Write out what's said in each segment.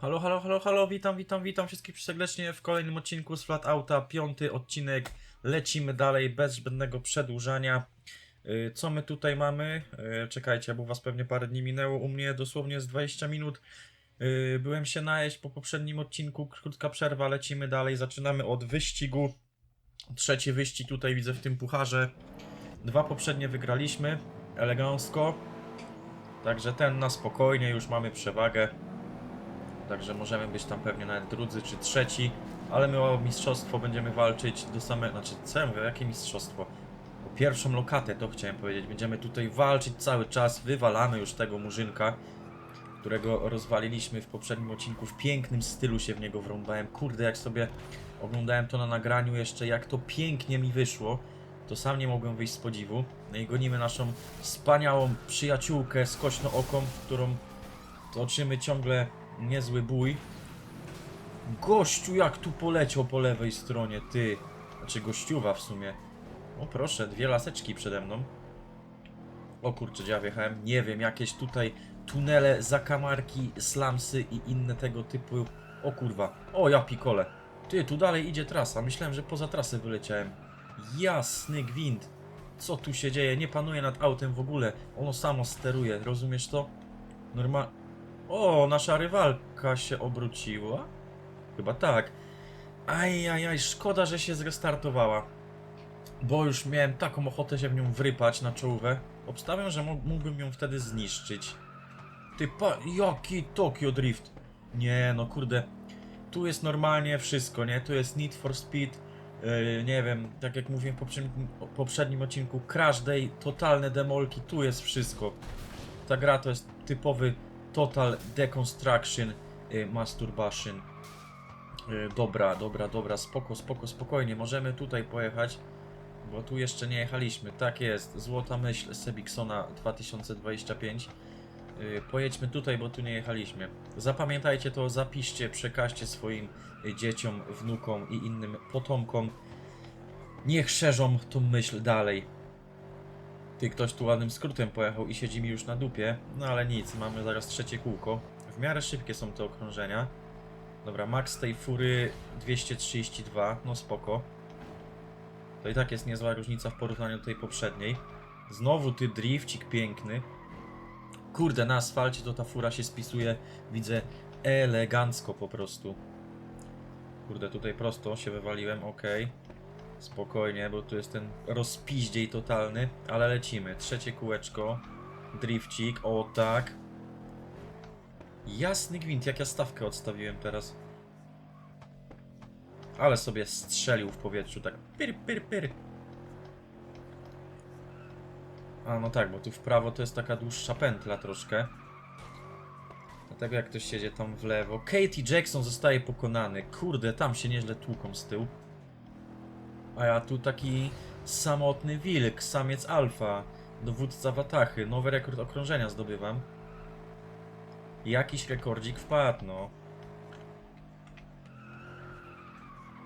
Halo, halo, halo, halo, witam, witam, witam wszystkich serdecznie w kolejnym odcinku z Flat Outa, piąty odcinek, lecimy dalej bez zbędnego przedłużania. Yy, Co my tutaj mamy? Yy, Czekajcie, bo was pewnie parę dni minęło, u mnie dosłownie z 20 minut. Yy, Byłem się najeść po poprzednim odcinku, krótka przerwa, lecimy dalej, zaczynamy od wyścigu. Trzeci wyścig tutaj widzę w tym pucharze. Dwa poprzednie wygraliśmy, elegancko. Także ten na spokojnie, już mamy przewagę. Także możemy być tam pewnie nawet drudzy czy trzeci, ale my o mistrzostwo będziemy walczyć do samego. Znaczy, co ja mówię, jakie mistrzostwo? O pierwszą lokatę to chciałem powiedzieć. Będziemy tutaj walczyć cały czas, wywalamy już tego murzynka, którego rozwaliliśmy w poprzednim odcinku. W pięknym stylu się w niego wrąbałem. Kurde, jak sobie oglądałem to na nagraniu jeszcze, jak to pięknie mi wyszło, to sam nie mogłem wyjść z podziwu. No i gonimy naszą wspaniałą przyjaciółkę skośno-oką, którą toczymy ciągle niezły bój. Gościu, jak tu poleciał po lewej stronie, ty. Znaczy gościuwa w sumie. O proszę, dwie laseczki przede mną. O kurczę, gdzie ja wjechałem? Nie wiem, jakieś tutaj tunele, zakamarki, slamsy i inne tego typu. O kurwa. O, ja pikole. Ty, tu dalej idzie trasa. Myślałem, że poza trasę wyleciałem. Jasny gwint. Co tu się dzieje? Nie panuje nad autem w ogóle. Ono samo steruje, rozumiesz to? Normal... O, nasza rywalka się obróciła? Chyba tak. Ajajaj, szkoda, że się zrestartowała. Bo już miałem taką ochotę się w nią wrypać na czołówę. Obstawiam, że mógł- mógłbym ją wtedy zniszczyć. Ty pa... Jaki Tokyo Drift? Nie, no kurde. Tu jest normalnie wszystko, nie? Tu jest Need for Speed. Yy, nie wiem, tak jak mówiłem w poprzednim, poprzednim odcinku, Crash Day, totalne demolki, tu jest wszystko. Ta gra to jest typowy Total Deconstruction y, Masturbation. Y, Dobra, dobra, dobra, spoko, spoko, spokojnie. Możemy tutaj pojechać, bo tu jeszcze nie jechaliśmy. Tak jest, złota myśl Sebiksona 2025. Y, Pojedźmy tutaj, bo tu nie jechaliśmy. Zapamiętajcie to, zapiszcie, przekażcie swoim dzieciom, wnukom i innym potomkom. Niech szerzą tą myśl dalej. Ty, ktoś tu ładnym skrótem pojechał i siedzi mi już na dupie. No ale nic, mamy zaraz trzecie kółko. W miarę szybkie są te okrążenia. Dobra, max tej fury 232, no spoko. To i tak jest niezła różnica w porównaniu do tej poprzedniej. Znowu ty drifcik piękny. Kurde, na asfalcie to ta fura się spisuje, widzę, elegancko po prostu. Kurde, tutaj prosto się wywaliłem, okej. Spokojnie, bo tu jest ten rozpiździej totalny, ale lecimy. Trzecie kółeczko. Drifcik, o tak. Jasny gwint, jak ja stawkę odstawiłem teraz. Ale sobie strzelił w powietrzu, tak pyr, pyr, pyr. A no tak, bo tu w prawo to jest taka dłuższa pętla troszkę. Dlatego jak ktoś siedzie tam w lewo. Katie Jackson zostaje pokonany. Kurde, tam się nieźle tłuką z tyłu. A ja tu taki samotny wilk, samiec alfa, dowódca Watachy, nowy rekord okrążenia zdobywam. Jakiś rekordzik wpadł, no.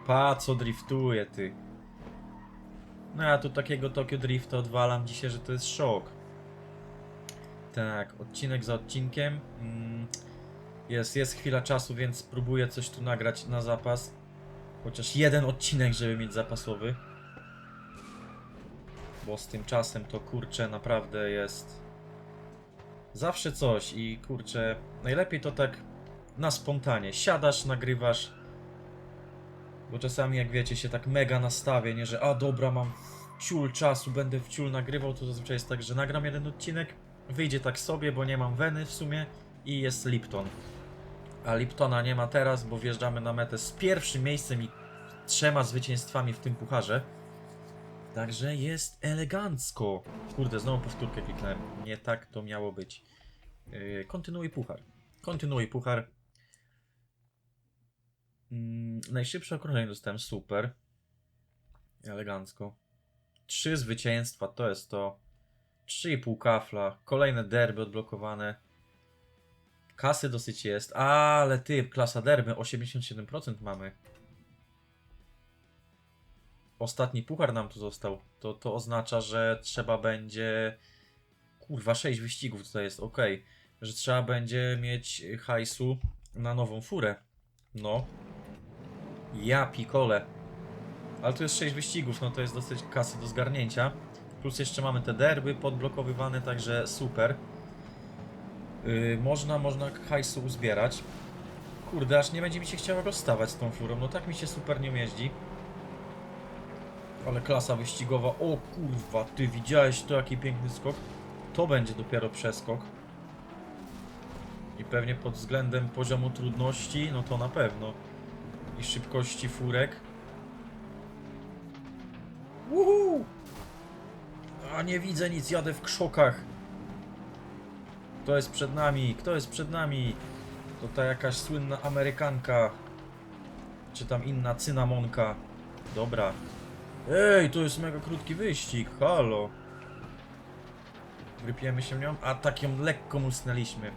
Pa, co driftuje, ty. No ja tu takiego Tokyo Drifta odwalam dzisiaj, że to jest szok. Tak, odcinek za odcinkiem. Mm, Jest, jest chwila czasu, więc spróbuję coś tu nagrać na zapas. Chociaż jeden odcinek, żeby mieć zapasowy. Bo z tym czasem to kurczę naprawdę jest. Zawsze coś i kurczę. Najlepiej to tak na spontanie. Siadasz, nagrywasz. Bo czasami, jak wiecie, się tak mega nastawię, nie że a dobra, mam ciul czasu, będę w ciul nagrywał. To zazwyczaj jest tak, że nagram jeden odcinek, wyjdzie tak sobie, bo nie mam weny w sumie i jest Lipton. A Liptona nie ma teraz, bo wjeżdżamy na metę z pierwszym miejscem i trzema zwycięstwami w tym pucharze. Także jest elegancko. Kurde, znowu powtórkę kliknąłem. Nie tak to miało być. Yy, kontynuuj puchar. Kontynuuj puchar. Mm, najszybsze okrążenie dostałem, super. Elegancko. Trzy zwycięstwa, to jest to. 3,5 kafla. Kolejne derby odblokowane. Kasy dosyć jest, ale ty, klasa derby 87% mamy. Ostatni puchar nam tu został. To, to oznacza, że trzeba będzie. Kurwa, 6 wyścigów tutaj jest, ok. Że trzeba będzie mieć hajsu na nową furę. No. Ja pikole. Ale tu jest 6 wyścigów, no to jest dosyć kasy do zgarnięcia. Plus jeszcze mamy te derby podblokowywane, także super. Yy, można, można hajsu uzbierać. Kurde, aż nie będzie mi się chciało rozstawać z tą furą. No tak mi się super nie jeździ. Ale klasa wyścigowa. O kurwa, ty widziałeś to jaki piękny skok? To będzie dopiero przeskok. I pewnie pod względem poziomu trudności, no to na pewno. I szybkości furek. Uhu! A nie widzę nic, jadę w krzokach. Kto jest przed nami? Kto jest przed nami? To ta jakaś słynna Amerykanka. Czy tam inna cynamonka. Dobra. Ej, to jest mega krótki wyścig. Halo. Wypiemy się nią, a tak ją lekko musnęliśmy.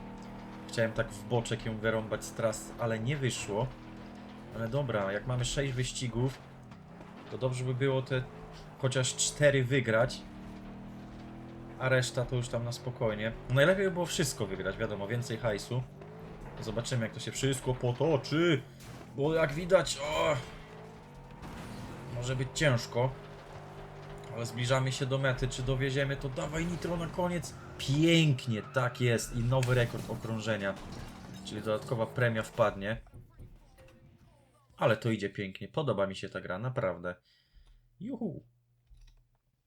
Chciałem tak w boczek ją wyrąbać z tras, ale nie wyszło. Ale dobra, jak mamy 6 wyścigów, to dobrze by było te chociaż 4 wygrać. A reszta to już tam na spokojnie. Najlepiej by było wszystko wygrać, wiadomo, więcej hajsu. Zobaczymy jak to się wszystko potoczy. Bo jak widać, o, może być ciężko. Ale zbliżamy się do mety. Czy dowieziemy to? Dawaj nitro na koniec. Pięknie, tak jest. I nowy rekord okrążenia. Czyli dodatkowa premia wpadnie. Ale to idzie pięknie. Podoba mi się ta gra, naprawdę. Juhu.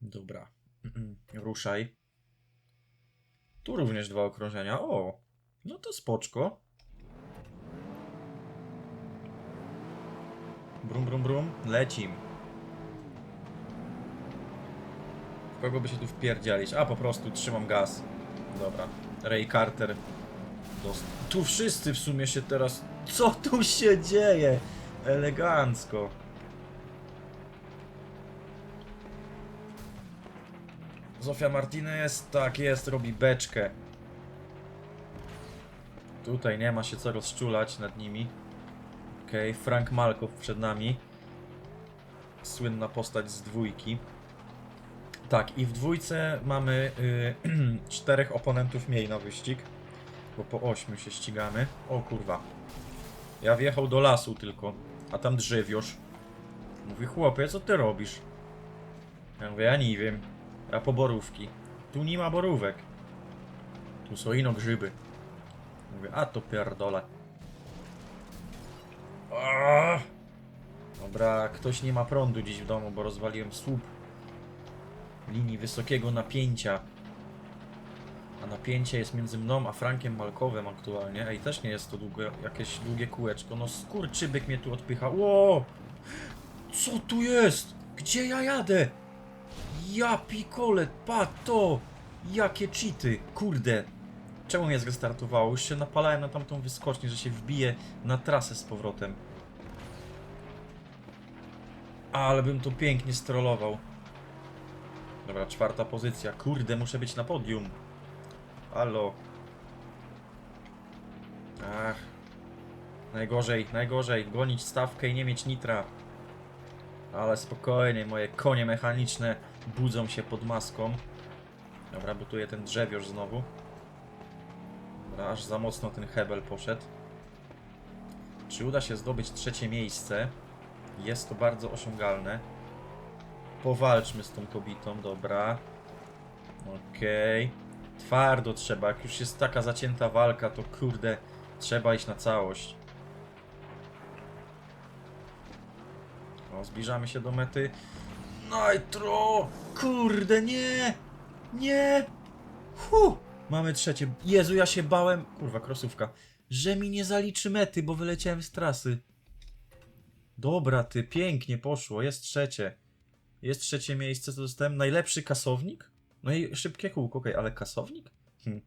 Dobra. Ruszaj. Tu również dwa okrążenia. O, no to spoczko. Brum, brum, brum. Lecim. W kogo by się tu wpierdzialić? A, po prostu trzymam gaz. Dobra. Ray Carter. Dost... Tu wszyscy w sumie się teraz... Co tu się dzieje? Elegancko. Zofia Martinez, tak jest, robi beczkę. Tutaj nie ma się co rozczulać nad nimi. Okej, Frank Malkow przed nami. Słynna postać z dwójki. Tak, i w dwójce mamy y, czterech oponentów mniej na wyścig. Bo po ośmiu się ścigamy. O kurwa. Ja wjechał do lasu tylko, a tam drzewiorz. Mówi, chłopie, co ty robisz? Ja mówię, ja nie wiem. Ja po borówki. Tu nie ma borówek. Tu są ino grzyby. Mówię, a to pierdole. Aaaa! Dobra, ktoś nie ma prądu dziś w domu, bo rozwaliłem słup linii wysokiego napięcia. A napięcie jest między mną a Frankiem Malkowem aktualnie. Ej, też nie jest to długo, jakieś długie kółeczko. No skurczybyk mnie tu odpycha. Ło! Co tu jest? Gdzie ja jadę? Ja pikole, pa to! Jakie cheaty, kurde. Czemu mnie zrestartowało? Już się napalałem na tamtą wyskocznię, że się wbije na trasę z powrotem. Ale bym to pięknie strollował. Dobra, czwarta pozycja. Kurde, muszę być na podium. Halo. Ach. Najgorzej, najgorzej. Gonić stawkę i nie mieć nitra. Ale spokojnie, moje konie mechaniczne budzą się pod maską. Dobra, butuję ten drzewiorz znowu. Dobra, aż za mocno ten hebel poszedł. Czy uda się zdobyć trzecie miejsce? Jest to bardzo osiągalne. Powalczmy z tą kobietą, dobra. Okej. Twardo trzeba, jak już jest taka zacięta walka, to kurde, trzeba iść na całość. O, zbliżamy się do mety. Nitro! Kurde, nie! Nie! Hu! Mamy trzecie. Jezu, ja się bałem. Kurwa, krosówka. Że mi nie zaliczy mety, bo wyleciałem z trasy. Dobra, ty, pięknie poszło. Jest trzecie. Jest trzecie miejsce, to dostałem najlepszy kasownik? No i szybkie kółko, okej, ale kasownik? Hm.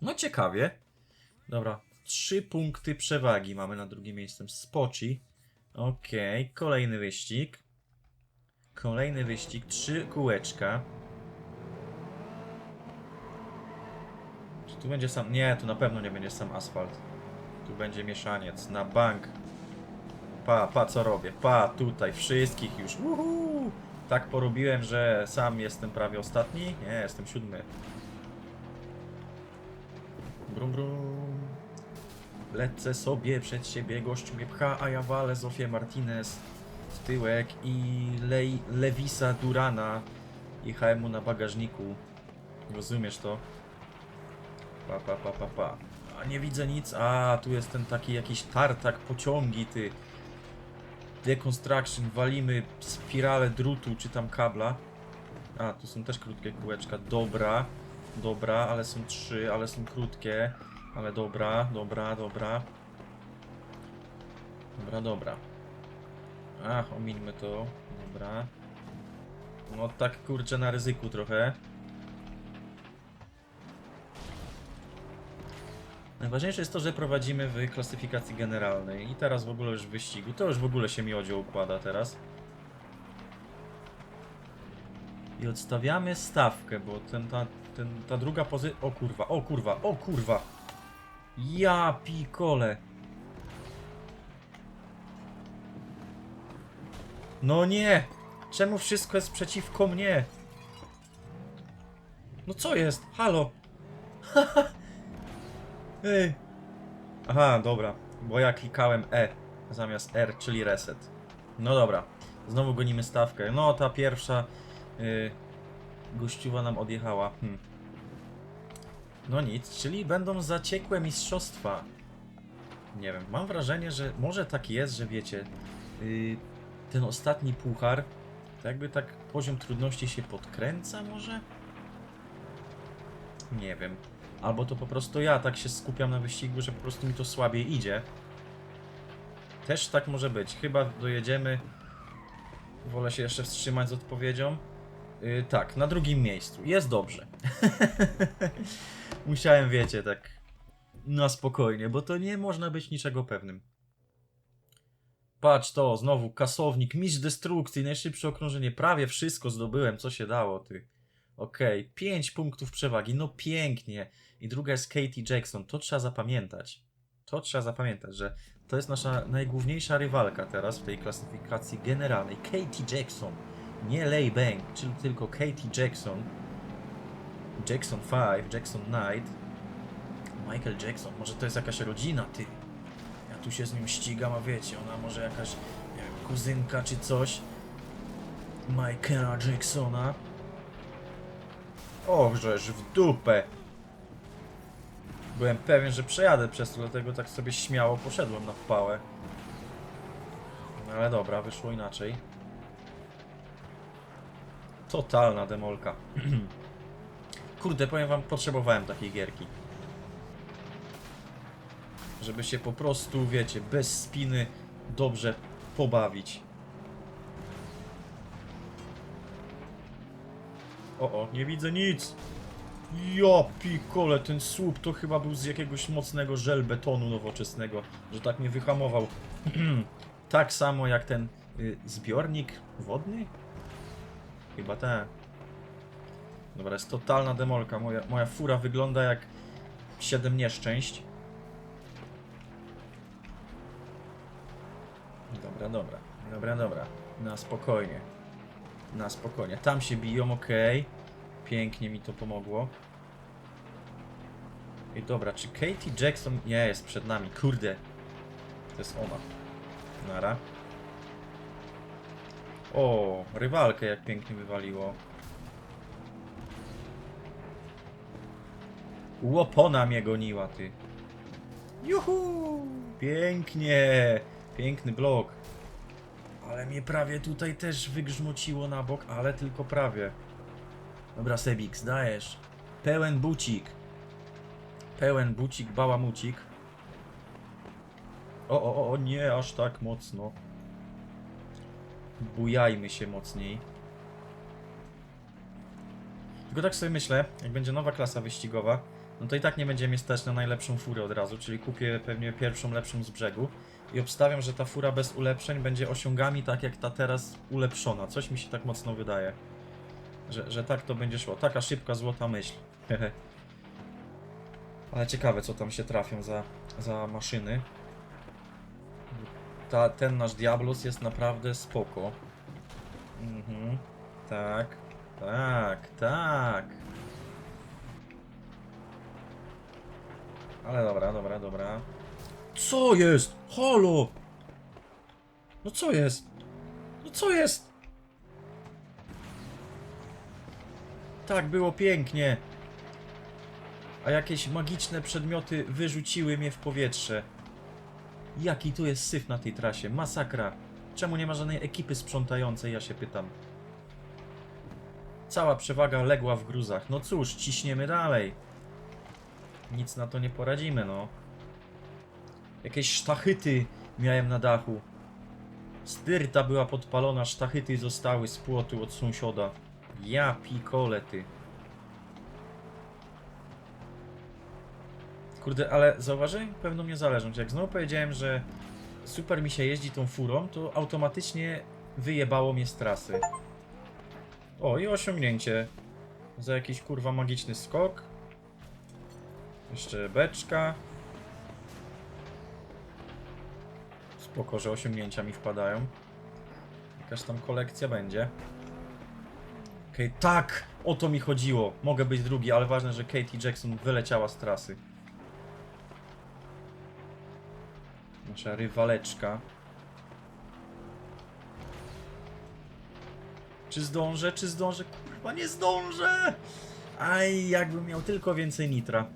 No ciekawie. Dobra, trzy punkty przewagi mamy na drugim miejscu. Spoci. Okej, kolejny wyścig. Kolejny wyścig, trzy kółeczka. Czy tu będzie sam... Nie, tu na pewno nie będzie sam asfalt. Tu będzie mieszaniec, na bank. Pa, pa co robię, pa, tutaj, wszystkich już, uhu! Tak porobiłem, że sam jestem prawie ostatni? Nie, jestem siódmy. Brum brum. lecę sobie przed siebie, gość mnie pcha, a ja walę Zofię Martinez w tyłek i lej Lewisa Durana. Jechałem mu na bagażniku. Rozumiesz to? Pa, pa, pa, pa, pa. A nie widzę nic. A, tu jest ten taki jakiś tartak, pociągi, ty. Deconstruction, walimy spiralę drutu czy tam kabla. A, tu są też krótkie kółeczka. Dobra, dobra, ale są trzy, ale są krótkie. Ale dobra, dobra, dobra. Dobra, dobra. Ach, omińmy to. Dobra. No tak kurczę na ryzyku trochę. Najważniejsze jest to, że prowadzimy w klasyfikacji generalnej i teraz w ogóle już w wyścigu. To już w ogóle się miodzio układa teraz. I odstawiamy stawkę, bo ten, ta, ten, ta druga pozycja... O kurwa, o kurwa, o kurwa! Ja pikole! No nie! Czemu wszystko jest przeciwko mnie? No co jest? Halo! Ej. Aha, dobra. Bo ja klikałem E zamiast R, czyli reset. No dobra. Znowu gonimy stawkę. No, ta pierwsza yy, gościuwa nam odjechała. Hm. No nic, czyli będą zaciekłe mistrzostwa. Nie wiem, mam wrażenie, że może tak jest, że wiecie, yy, ten ostatni puchar, to jakby tak poziom trudności się podkręca może? Nie wiem. Albo to po prostu ja tak się skupiam na wyścigu, że po prostu mi to słabiej idzie. Też tak może być. Chyba dojedziemy. Wolę się jeszcze wstrzymać z odpowiedzią. Yy, tak, na drugim miejscu. Jest dobrze. Musiałem, wiecie, tak na spokojnie, bo to nie można być niczego pewnym. Patrz to, znowu kasownik, mistrz destrukcji, najszybsze okrążenie. Prawie wszystko zdobyłem, co się dało, ty. Okej, 5 punktów przewagi, no pięknie. I druga jest Katie Jackson, to trzeba zapamiętać. To trzeba zapamiętać, że to jest nasza najgłówniejsza rywalka teraz w tej klasyfikacji generalnej. Katie Jackson, nie Lay Bang, czyli tylko Katie Jackson. Jackson 5, Jackson Knight. Michael Jackson, może to jest jakaś rodzina, ty. Ja tu się z nim ścigam, a wiecie, ona może jakaś wiem, kuzynka czy coś. Michaela Jacksona. Ochżeż w dupę. Byłem pewien, że przejadę przez to, dlatego tak sobie śmiało poszedłem na wpałę. No ale dobra, wyszło inaczej. Totalna demolka. Kurde, powiem wam, potrzebowałem takiej gierki. Żeby się po prostu, wiecie, bez spiny dobrze pobawić. O, o, nie widzę nic. Ja pikole, ten słup to chyba był z jakiegoś mocnego żelbetonu nowoczesnego, że tak mnie wyhamował. tak samo jak ten y, zbiornik wodny? Chyba tak. Dobra, jest totalna demolka. Moja, moja fura wygląda jak 7 nieszczęść. Dobra, dobra. Dobra, dobra. Na spokojnie. Na spokojnie. Tam się biją, ok. Pięknie mi to pomogło. I dobra, czy Katie Jackson... Nie, jest przed nami. Kurde. To jest ona. Nara. O, rywalkę jak pięknie wywaliło. Łopona mnie goniła, ty. Juhu! Pięknie! Piękny blok. Ale mnie prawie tutaj też wygrzmociło na bok, ale tylko prawie. Dobra, Sebix, dajesz. Pełen bucik. Pełen bucik, bałamucik. O, o, o, o, nie aż tak mocno. Bujajmy się mocniej. Tylko tak sobie myślę, jak będzie nowa klasa wyścigowa, no to i tak nie będzie mnie stać na najlepszą furę od razu, czyli kupię pewnie pierwszą lepszą z brzegu i obstawiam, że ta fura bez ulepszeń będzie osiągami tak jak ta teraz ulepszona. Coś mi się tak mocno wydaje. Że, że tak to będzie szło. Taka szybka złota myśl. Ale ciekawe co tam się trafią za, za maszyny. Ta, ten nasz Diablos jest naprawdę spoko. Mhm. Tak. Tak, tak. Ale dobra, dobra, dobra. Co jest? Holo! No co jest? No co jest? Tak, było pięknie. A jakieś magiczne przedmioty wyrzuciły mnie w powietrze. Jaki tu jest syf na tej trasie? Masakra. Czemu nie ma żadnej ekipy sprzątającej, ja się pytam. Cała przewaga legła w gruzach. No cóż, ciśniemy dalej. Nic na to nie poradzimy, no. Jakieś sztachyty miałem na dachu. Styrta była podpalona, sztachyty zostały z płotu od sąsiada. Ja pikole ty. Kurde, ale zauważyj pewną niezależność. Jak znowu powiedziałem, że super mi się jeździ tą furą, to automatycznie wyjebało mnie z trasy. O, i osiągnięcie. Za jakiś kurwa magiczny skok. Jeszcze beczka. Spoko, że osiągnięcia mi wpadają. Jakaś tam kolekcja będzie. Okej, tak! O to mi chodziło. Mogę być drugi, ale ważne, że Katie Jackson wyleciała z trasy. Nasza rywaleczka. Czy zdążę? Czy zdążę? Kurwa, nie zdążę! Aj, jakbym miał tylko więcej nitra.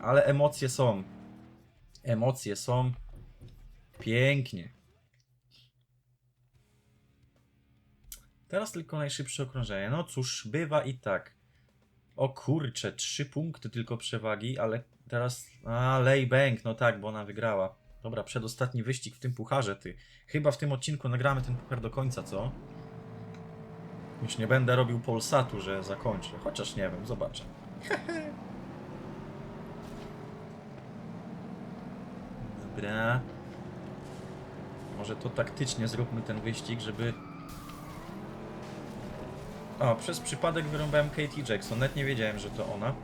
Ale emocje są. Emocje są. Pięknie. Teraz tylko najszybsze okrążenie. No cóż, bywa i tak. O kurcze, trzy punkty tylko przewagi, ale teraz... A, Lejbank, no tak, bo ona wygrała. Dobra, przedostatni wyścig w tym pucharze, ty. Chyba w tym odcinku nagramy ten puchar do końca, co? Już nie będę robił Polsatu, że zakończę. Chociaż nie wiem, zobaczę. Dobra. Może to taktycznie zróbmy ten wyścig, żeby... O, przez przypadek wyrąbałem Katie Jackson. Nawet nie wiedziałem, że to ona.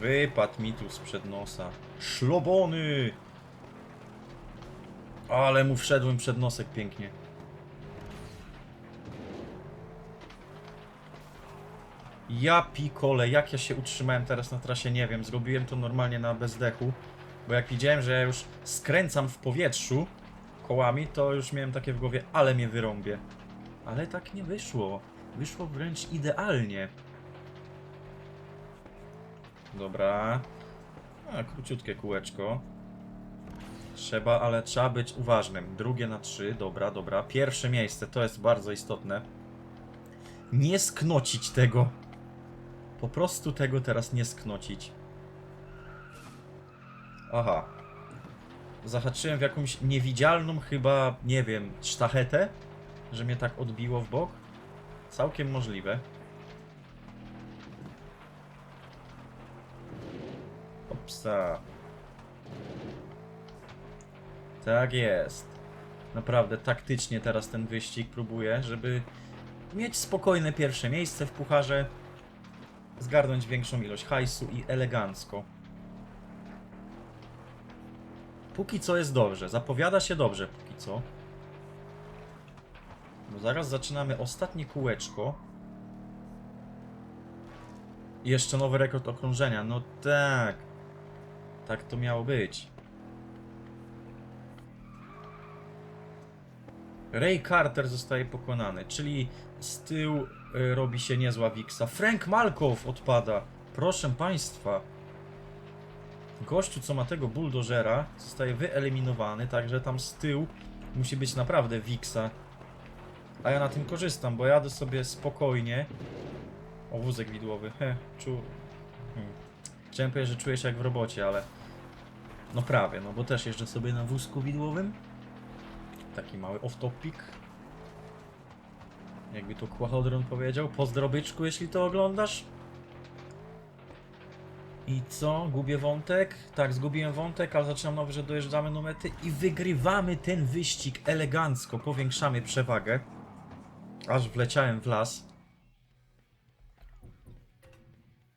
Wypadł mi tu sprzed nosa. Szlobony! Ale mu wszedłem przed nosek pięknie. Ja pikole, jak ja się utrzymałem teraz na trasie, nie wiem. Zrobiłem to normalnie na bezdechu. Bo jak widziałem, że ja już skręcam w powietrzu kołami, to już miałem takie w głowie, ale mnie wyrąbie. Ale tak nie wyszło. Wyszło wręcz idealnie. Dobra. A, króciutkie kółeczko. Trzeba, ale trzeba być uważnym. Drugie na trzy, dobra, dobra. Pierwsze miejsce, to jest bardzo istotne. Nie sknocić tego. Po prostu tego teraz nie sknocić. Aha. Zahaczyłem w jakąś niewidzialną chyba, nie wiem, sztachetę, że mnie tak odbiło w bok. Całkiem możliwe. Opsa. Tak jest. Naprawdę taktycznie teraz ten wyścig próbuję, żeby mieć spokojne pierwsze miejsce w pucharze, zgarnąć większą ilość hajsu i elegancko. Póki co jest dobrze, zapowiada się dobrze póki co. Bo zaraz zaczynamy ostatnie kółeczko. I jeszcze nowy rekord okrążenia, no tak. Tak to miało być. Ray Carter zostaje pokonany, czyli z tyłu robi się niezła wiksa. Frank Malkow odpada. Proszę państwa. Gościu, co ma tego buldożera, zostaje wyeliminowany, także tam z tyłu musi być naprawdę wiksa. A ja na tym korzystam, bo jadę sobie spokojnie. O, wózek widłowy. He, czu... Hmm. Chciałem powiedzieć, że czuję się jak w robocie, ale... No prawie, no bo też jeżdżę sobie na wózku widłowym. Taki mały off-topic. Jakby to Kłachodron powiedział. Pozdrobyczku, jeśli to oglądasz. I co? Gubię wątek? Tak, zgubiłem wątek, ale zaczynam nowy, że dojeżdżamy do mety i wygrywamy ten wyścig elegancko. Powiększamy przewagę. Aż wleciałem w las.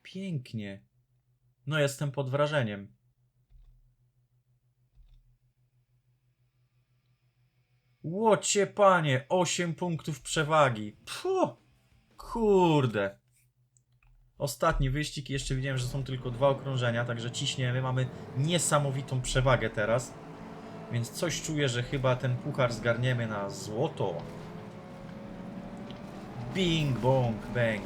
Pięknie. No jestem pod wrażeniem. Łocie panie, 8 punktów przewagi. Puh, kurde. Ostatni wyścig jeszcze widziałem, że są tylko dwa okrążenia, także ciśniemy. Mamy niesamowitą przewagę teraz. Więc coś czuję, że chyba ten puchar zgarniemy na złoto. Bing, bong, bang.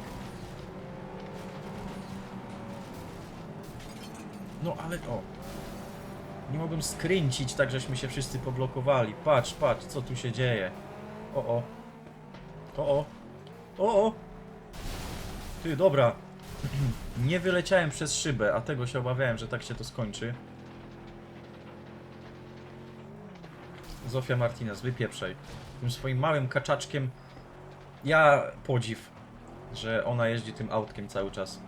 No ale o. Nie mogłem skręcić, tak żeśmy się wszyscy poblokowali. Patrz, patrz, co tu się dzieje. O, o. O, o. O, o. Ty, dobra. Nie wyleciałem przez szybę, a tego się obawiałem, że tak się to skończy. Zofia Martinez, wypieprzaj. Tym swoim małym kaczaczkiem. Ja podziw, że ona jeździ tym autkiem cały czas.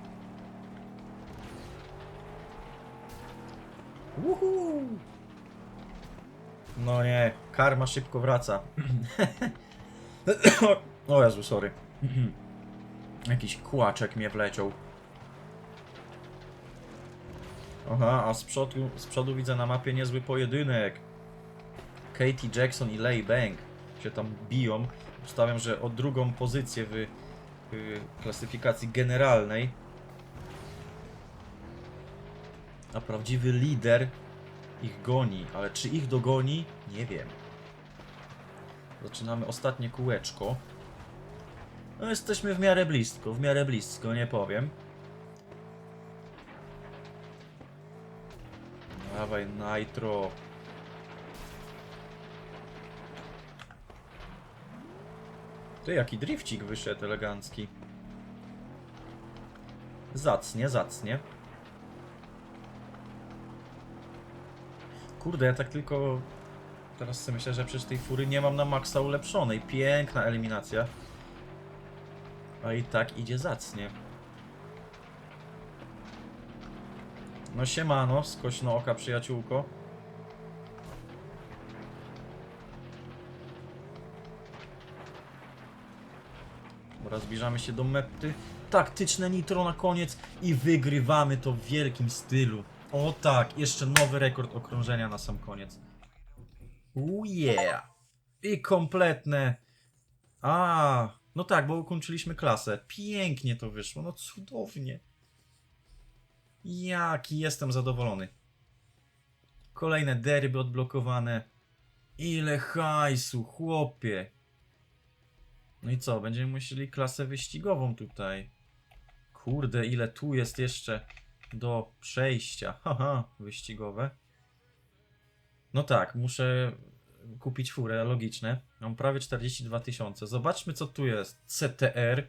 Uhu. No nie, karma szybko wraca. o Jezu, sorry. Jakiś kłaczek mnie wleciał. Aha, a z przodu, z przodu widzę na mapie niezły pojedynek. Katie Jackson i Lay Bank się tam biją. Obstawiam, że o drugą pozycję w, w klasyfikacji generalnej. A prawdziwy lider ich goni, ale czy ich dogoni? Nie wiem. Zaczynamy ostatnie kółeczko. No jesteśmy w miarę blisko, w miarę blisko, nie powiem. Dawaj, Nitro. Ty, jaki drifcik wyszedł elegancki. Zacnie, zacnie. Kurde, ja tak tylko... Teraz sobie myślę, że przecież tej fury nie mam na maksa ulepszonej. Piękna eliminacja. A i tak idzie zacnie. No siemano, skośno oka przyjaciółko. Dobra, zbliżamy się do mety. Taktyczne nitro na koniec i wygrywamy to w wielkim stylu. O tak, jeszcze nowy rekord okrążenia na sam koniec. Ooh yeah! I kompletne. A, no tak, bo ukończyliśmy klasę. Pięknie to wyszło, no cudownie. Jaki jestem zadowolony. Kolejne derby odblokowane. Ile hajsu, chłopie. No i co, będziemy musieli klasę wyścigową tutaj. Kurde, ile tu jest jeszcze do przejścia. Haha, wyścigowe. No tak, muszę kupić furę, logiczne. Mam prawie 42 tysiące. Zobaczmy co tu jest. CTR.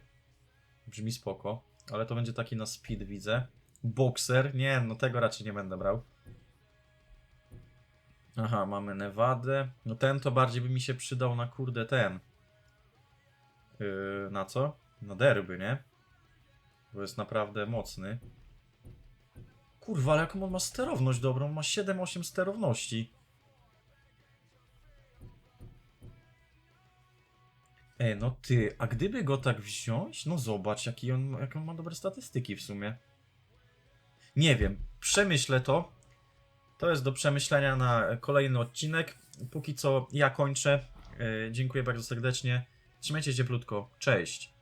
Brzmi spoko, ale to będzie taki na speed widzę. Boxer. Nie, no tego raczej nie będę brał. Aha, mamy Nevadę. No ten to bardziej by mi się przydał na kurde ten. Yy, na co? Na derby, nie? Bo jest naprawdę mocny. Kurwa, ale jaką on ma sterowność dobrą? Ma 7-8 sterowności. E, no ty, a gdyby go tak wziąć? No zobacz, jaki on, jakie on ma dobre statystyki w sumie. Nie wiem, przemyślę to. To jest do przemyślenia na kolejny odcinek. Póki co ja kończę. E, dziękuję bardzo serdecznie. Trzymajcie się cieplutko. Cześć.